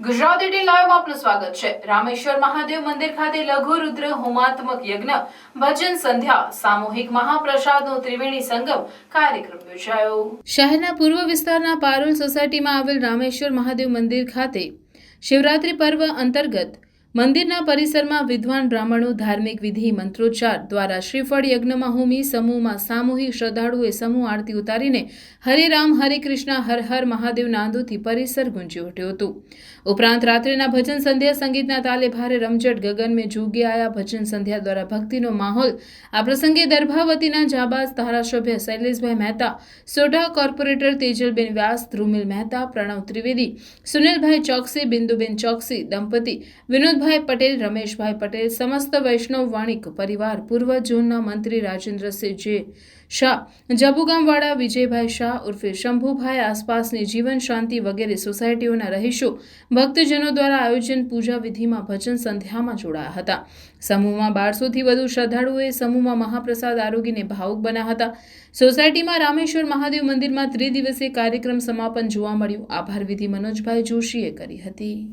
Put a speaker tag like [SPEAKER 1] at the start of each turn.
[SPEAKER 1] Gujarat at લાઈવમાં આપનું સ્વાગત છે. રામેશ્વર મહાદેવ મંદિર ખાતે લઘુ રુદ્ર હોમાત્મક યજ્ઞ, ભજન સંધ્યા, સામૂહિક મહાપ્રસાદનો ત્રિવેણી સંગમ કાર્યક્રમ યોજાયો. શહેરના પૂર્વ વિસ્તારના પારોલ સોસાયટીમાં આવેલ રામેશ્વર મહાદેવ મંદિર ખાતે શિવરાત્રી પર્વ અંતર્ગત મંદિરના પરિસરમાં વિદ્વાન બ્રાહ્મણો ધાર્મિક વિધિ મંત્રોચ્ચાર દ્વારા શ્રીફળ યજ્ઞમાં હોમી, સમૂહમાં સામૂહિક શ્રદ્ધાળુએ સમૂહ આરતી ઉતારીને હરે રામ, હરે કૃષ્ણ, હર હર મહાદેવ નાદોથી પરિસર ગુંજી ઉઠ્યું હતું. ઉપરાંત રાત્રિના ભજન સંધ્યા સંગીતના તાલે ભારે રમઝટ ગગન મેં જુગે આયા ભજન સંધ્યા દ્વારા ભક્તિનો માહોલ. આ પ્રસંગે દર્ભાવતીના જાબાઝ ધારાસભ્ય શૈલેષભાઈ મહેતા, સોઢા કોર્પોરેટર તેજલબેન વ્યાસ, ધ્રુમિલ મહેતા, પ્રણવ ત્રિવેદી, સુનિલભાઈ ચોકસી, બિંદુબેન ચોકસી, દંપતી, વિનોદભાઈ પટેલ, રમેશભાઈ પટેલ, સમસ્ત વૈષ્ણવ વાણિક પરિવાર, પૂર્વ ઝોનના મંત્રી રાજેન્દ્રસિંહ જે શાહ, જબુગામવાળા વિજયભાઈ શાહ ઉર્ફે શંભુભાઈ આસપાસની જીવન શાંતિ વગેરે સોસાયટીઓના રહીશો ભક્તજનો દ્વારા આયોજન પૂજા વિધિમાં ભજન સંધ્યામાં જોડાયા હતા. સમૂહમાં બારસોથી વધુ શ્રદ્ધાળુઓએ સમૂહમાં મહાપ્રસાદ આરોગીને ભાવુક બન્યા હતા. સોસાયટીમાં રામેશ્વર મહાદેવ મંદિરમાં ત્રિદિવસીય કાર્યક્રમ સમાપન જોવા મળ્યું. આભાર વિધિ મનોજભાઈ જોશીએ કરી હતી.